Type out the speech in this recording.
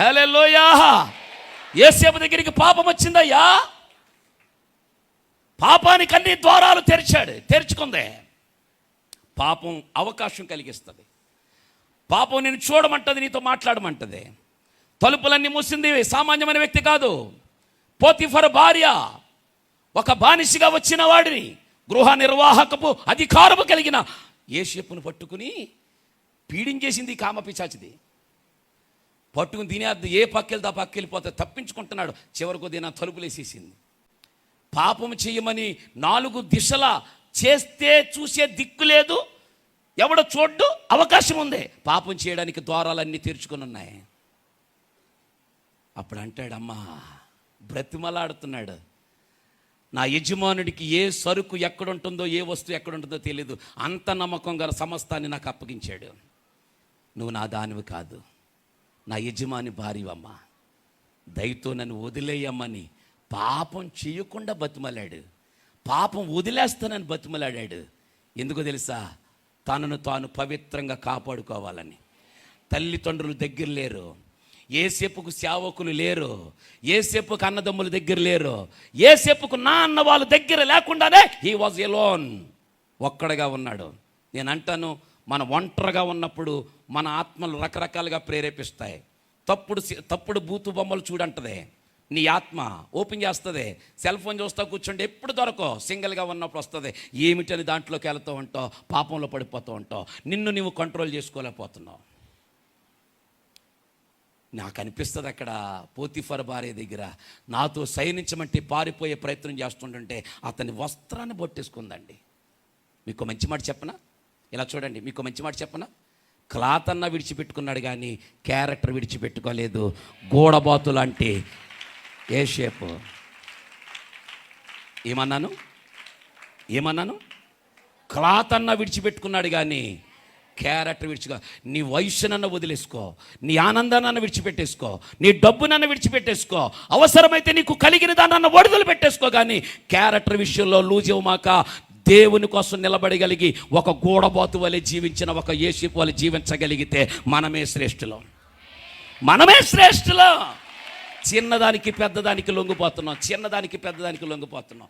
హల్లెలూయా. ఏసేపు దగ్గరికి పాపం వచ్చిందయ్యా. పాపానికి అన్ని ద్వారాలు తెరిచాడు తెరుచుకుందే. పాపం అవకాశం కలిగిస్తుంది. పాపం నేను చూడమంటది నీతో మాట్లాడమంటది. తలుపులన్నీ మూసింది సామాన్యమైన వ్యక్తి కాదు. పోతిఫర్ భార్య ఒక బానిసగా వచ్చిన వాడిని గృహ నిర్వాహకపు అధికారము కలిగిన ఏషేపును పట్టుకుని పీడించేసింది ఈ కామ పిచాచిది పట్టుకుని దీని ఏ పక్కెళ్తే ఆ పక్క వెళ్ళిపోతే తప్పించుకుంటున్నాడు. చివరకు దీని తలుపులేసేసింది పాపం చేయమని నాలుగు దిశల చేస్తే చూసే దిక్కు లేదు ఎవడ చూడ్డు అవకాశం ఉంది. పాపం చేయడానికి ద్వారాలన్నీ తెరుచుకొని ఉన్నాయి. అప్పుడు అంటాడమ్మా బ్రతిమలాడుతున్నాడు. నా యజమానుడికి ఏ సరుకు ఎక్కడుంటుందో ఏ వస్తువు ఎక్కడుంటుందో తెలియదు అంత నమ్మకం గల సమస్తాన్ని నాకు అప్పగించాడు. నువ్వు నా దానివి కాదు. నా యజమాని భార్యవమ్మా దయతో నన్ను వదిలేయమ్మని పాపం చేయకుండా బతిమలాడు పాపం వదిలేస్తానని బతిమలాడాడు. ఎందుకో తెలుసా? తనను తాను పవిత్రంగా కాపాడుకోవాలని. తల్లిదండ్రులు దగ్గర లేరు. ఏసేపుకు సేవకులు లేరు. ఏసేపుకు అన్నదమ్ముల దగ్గర లేరు. ఏసేపుకు నా అన్న వాళ్ళ దగ్గర లేకుండానే హీ వాజ్ ఎలోన్ ఒక్కడగా ఉన్నాడు. నేను అంటాను మన ఒంటరిగా ఉన్నప్పుడు మన ఆత్మలు రకరకాలుగా ప్రేరేపిస్తాయి. తప్పుడు తప్పుడు బూతు బొమ్మలు చూడంటదే. నీ ఆత్మ ఓపెన్ చేస్తుంది. సెల్ ఫోన్ చూస్తా కూర్చుంటే ఎప్పుడు దొరకో సింగిల్గా ఉన్నప్పుడు వస్తుంది. ఏమిటని దాంట్లోకి వెళ్తూ ఉంటావు పాపంలో పడిపోతూ ఉంటావు. నిన్ను నువ్వు కంట్రోల్ చేసుకోలేకపోతున్నావు. నాకు అనిపిస్తుంది అక్కడ పోతిఫర్ భార్య దగ్గర నాతో సైనించమంటే పారిపోయే ప్రయత్నం చేస్తుంటుంటే అతని వస్త్రాన్ని బొట్టేసుకుందండి. మీకు మంచి మాట చెప్పనా? ఇలా చూడండి మీకు మంచి మాట చెప్పనా? క్లాత్ అన్న విడిచిపెట్టుకున్నాడు కానీ క్యారెక్టర్ విడిచిపెట్టుకోలేదు. గోడబాతు లాంటి ఏ షేప్? ఏమన్నాను? ఏమన్నాను? క్లాత్ అన్న విడిచిపెట్టుకున్నాడు కానీ క్యారెక్టర్ విడిచిగా నీ వయసునన్న వదిలేసుకో నీ ఆనందాన్ని విడిచిపెట్టేసుకో నీ డబ్బునన్న విడిచిపెట్టేసుకో. అవసరమైతే నీకు కలిగిన దానన్న వడుదలు పెట్టేసుకో కానీ క్యారెక్టర్ విషయంలో లూజ్ ఇవ్వమాక దేవుని కోసం నిలబడగలిగి ఒక గూడబాతు వలె జీవించిన ఒక ఏషిపు వలె జీవించగలిగితే మనమే శ్రేష్ఠులం. మనమే శ్రేష్ఠులం. చిన్నదానికి పెద్దదానికి లొంగిపోతున్నాం. చిన్నదానికి పెద్దదానికి లొంగిపోతున్నాం.